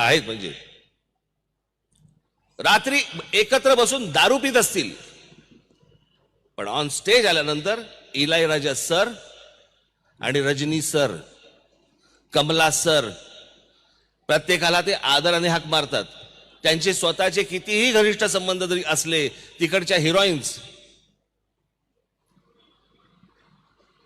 आहेत म्हणजे. रात्री एकत्र बसून दारू पित असतील. पण ऑन स्टेज आल्यानंतर इलाई राजा सर आणि रजनी सर कमला सर प्रत्येकाला ते आदराने हाक मारतात. त्यांचे स्वतःचे कितीही घनिष्ठ संबंध जरी असले तिकडच्या हिरोईन्स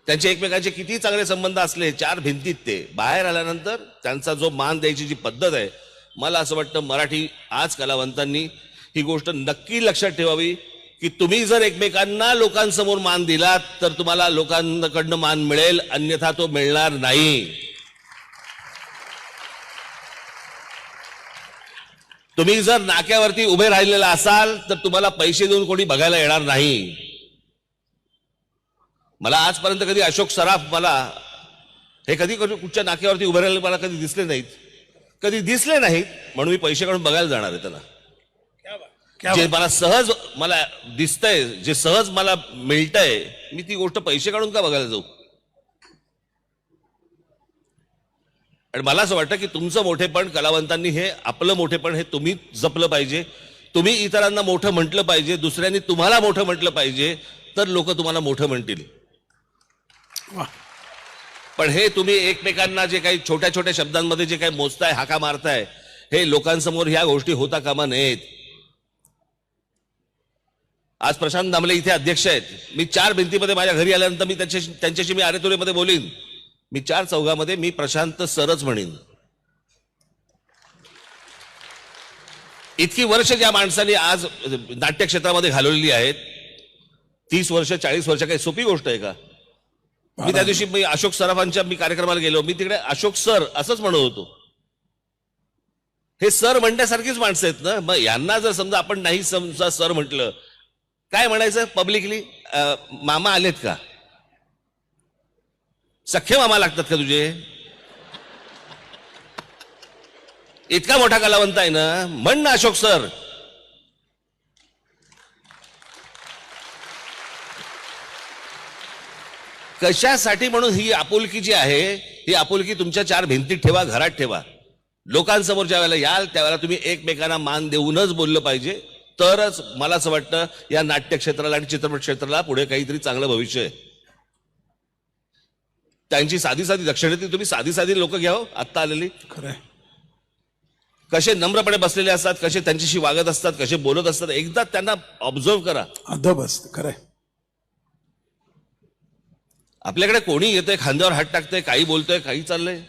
त्यांचे एकमेकांचे किती चांगले संबंध असले चार भिंतीत ते. बाहेर आल्यानंतर त्यांचा जो मान द्यायची जी पद्धत आहे मला असं वाटतं मराठी आज कलावंतांनी ही गोष्ट नक्की लक्षात ठेवावी की तुम्ही जर एकमेकांना लोकांसमोर मान दिलात तर तुम्हाला लोकांकडनं मान मिळेल अन्यथा तो मिळणार नाही. तुम्ही जर नाक्यावरती उभे राहिलेला असाल तर तुम्हाला पैसे देऊन कोणी बघायला येणार नाही. मला आजपर्यंत कधी अशोक सराफ मला हे कधी कधी कुठच्या नाक्यावरती उभे राहिले मला कधी दिसले नाहीत. कधी दिसले नाहीत म्हणून मी पैसे काढून बघायला जाणार आहे त्यांना. जे मला सहज मला दिसतंय जे सहज मला मिळतंय मी ती गोष्ट पैसे काढून का बघायला जाऊ? आणि मला असं वाटतं की तुमचं मोठेपण कलावंतांनी हे आपलं मोठेपण हे तुम्ही जपलं पाहिजे. तुम्ही इतरांना मोठं म्हटलं पाहिजे दुसऱ्यांनी तुम्हाला मोठं म्हटलं पाहिजे तर लोक तुम्हाला मोठं म्हणतील. वा. पण हे तुम्ही एकमेकांना जे काही छोट्या छोट्या शब्दांमध्ये जे काही मोजताय हाका मारताय हे लोकांसमोर ह्या गोष्टी होता कामा नयेत. आज प्रशांत दामले इथे अध्यक्ष आहेत. मी चार भिंतीमध्ये माझ्या घरी आल्यानंतर मी त्यांच्याशी त्यांच्याशी मी आरेतुरेमध्ये बोलीन. मी चार चौघामध्ये मी प्रशांत सरच म्हणेन. इतकी वर्ष ज्या माणसाने आज नाट्य क्षेत्रामध्ये घालवलेली आहेत तीस वर्ष चाळीस वर्ष काही सोपी गोष्ट आहे का? मी त्या दिवशी मी अशोक सराफांच्या मी कार्यक्रमाला गेलो. मी तिकडे अशोक सर असंच म्हणत होतो. हे सर म्हणण्यासारखीच माणसं आहेत ना? मग यांना जर समजा आपण नाही समजा सर म्हटलं काय म्हणायचं पब्लिकली मामा आलेत का? सख्खे मामा लागतात का तुझे? इतका मोठा कलावंत आहे ना? म्हण ना अशोक सर. कशासाठी म्हणून ही आपुलकी जी आहे ही आपुलकी तुमच्या चार भिंतीत ठेवा घरात ठेवा. लोकांसमोर ज्या वेळेला याल त्यावेळेला तुम्ही एकमेकांना मान देऊनच बोललं पाहिजे. तरच मला असं वाटतं या नाट्य क्षेत्राला आणि चित्रपट क्षेत्राला पुढे काहीतरी चांगलं भविष्य आहे. त्यांची साधी साधी दक्षिणे ती तुम्ही साधी साधी लोक घ्या हो, आत्ता आलेली. खरंय. कसे नम्रपणे बसलेले असतात कसे त्यांच्याशी वागत असतात कसे बोलत असतात एकदा त्यांना ऑब्झर्व करा. अदब असत खरंय. आपल्याकडे कोणी येतंय खांद्यावर हात टाकतंय काही बोलतोय काही चाललंय?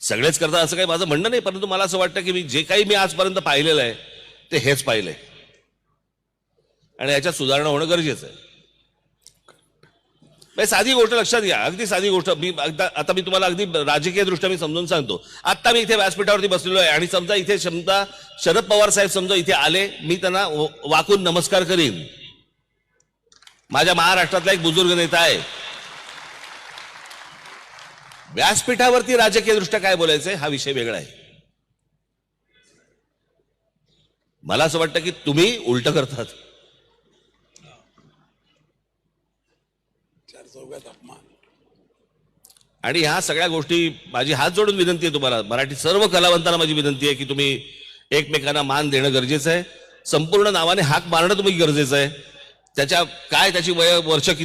सगळेच करतात असं काही माझं म्हणणं नाही परंतु मला असं वाटतं की मी जे काही मी आजपर्यंत पाहिलेलं आहे ते हेच पाहिलंय. आणि याच्यात सुधारणा होणं गरजेचं आहे. म्हणजे साधी गोष्ट लक्षात घ्या. अगदी साधी गोष्ट. मी अगदा आता मी तुम्हाला अगदी राजकीय दृष्ट्या मी समजून सांगतो. आता मी इथे व्यासपीठावरती बसलेलो आहे आणि समजा इथे क्षमता शरद पवार साहेब समजा इथे आले मी त्यांना व- वाकून नमस्कार करीन. माझ्या महाराष्ट्रातला एक बुजुर्ग नेता आहे. व्यासपीठावरती राजकीय दृष्ट्या काय बोलायचंय हा विषय वेगळा आहे. मला असं वाटतं की तुम्ही उलट करतात. आणि ह्या सगळ्या गोष्टी माझी हात जोडून विनंती आहे तुम्हाला. मराठी सर्व कलावंतांना माझी विनंती आहे की तुम्ही एकमेकांना मान देणं गरजेचं आहे. संपूर्ण नावाने हाक मारणं तुम्ही गरजेचं आहे. त्याच्या काय त्याची वय वर्ष किती